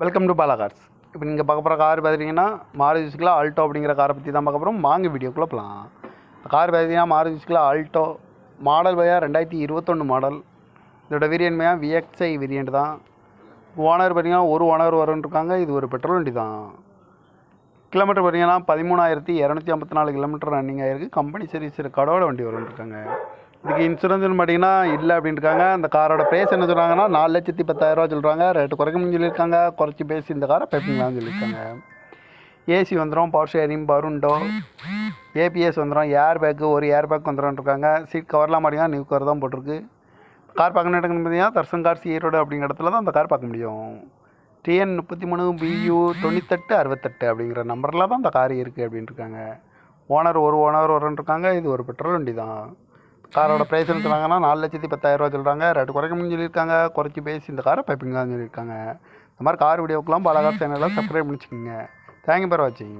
Welcome to Bala cars இப்போ நீங்கள் பார்க்க போகிற கார் பார்த்துட்டிங்கன்னா மாருதி சுசுக்கில ஆல்டோ அப்படிங்கிற காரை பற்றி தான் பார்க்க போகிறோம் வாங்க வீடியோக்குள்ளே போகலாம் கார் பார்த்தீங்கன்னா மாருதி சுசுக்கில ஆல்டோ மாடல் பையா? ரெண்டாயிரத்தி இருபத்தொன்று மாடல் இதோட வேரியன்ட் பையா? விஎக்ஸ்ஐ வேரியண்ட் தான். ஓனர் பார்த்தீங்கன்னா ஒரு ஓனர் வரும்ன்ருக்காங்க இது ஒரு பெட்ரோல் வண்டி தான். கிலோமீட்டர் பார்த்தீங்கன்னா பதிமூணாயிரத்தி இரநூத்தி ஐம்பத்தி நாலு கிலோமீட்டர் ரன்னிங் ஆகிருக்கு கம்பெனி சர்வீஸ் கடவுள வண்டி வரும்ன்ருக்காங்க இதுக்கு இன்சூரன்ஸ்னு பார்த்தீங்கன்னா இல்லை அப்படின்ட்டுருக்காங்க அந்த காரோட ப்ரைஸ் என்ன சொல்கிறாங்கன்னா நாலு லட்சத்தி பத்தாயிரரூவா சொல்கிறாங்க ரேட்டு குறைக்கணும்னு சொல்லியிருக்காங்க. குறைச்சி பேசி இந்த காரை பேப்பிங்களான்னு சொல்லியிருக்காங்க. ஏசி வந்துடும் பவர் ஷேரிங் பருண்டோ ஏபிஎஸ் வந்துடும் ஏர் பேக்கு ஒரு ஏர் பேக் வந்துடும்ன்ட்ருக்காங்க சீட் கவர்லாம் பார்த்தீங்கன்னா நியூ கவர் தான் போட்டிருக்கு. கார் பார்க்க இடங்கன்னு பார்த்தீங்கன்னா தர்சன் கார் ஈரோடு அப்படிங்கிற இடத்துல தான் அந்த கார் பார்க்க முடியும். டிஎன் முப்பத்தி மூணு பியூ தொண்ணூத்தெட்டு அறுபத்தெட்டு அப்படிங்கிற நம்பரில் தான் அந்த கார் இருக்குது அப்படின்ட்டுருக்காங்க ஓனர் ஒரு ஓனர் வரன்ட்ருக்காங்க இது ஒரு பெட்ரோல் வண்டி தான் காரோட ப்ரைஸ் சொன்னாங்கன்னா நாலு லட்சத்தி பத்தாயிரரூவா சொல்கிறாங்க ரேட்டு குறைக்கணும்னு சொல்லியிருக்காங்க. குறைச்சி பேசி இந்த காரை பைப்பிங்களான்னு சொல்லியிருக்காங்க. இந்த மாதிரி கார் வீடியோக்கெலாம் பல கார் சேனலில் சப்ஸ்கிரைப் பண்ணிச்சுக்கோங்க தேங்க்யூ ஃபார் வாட்சிங்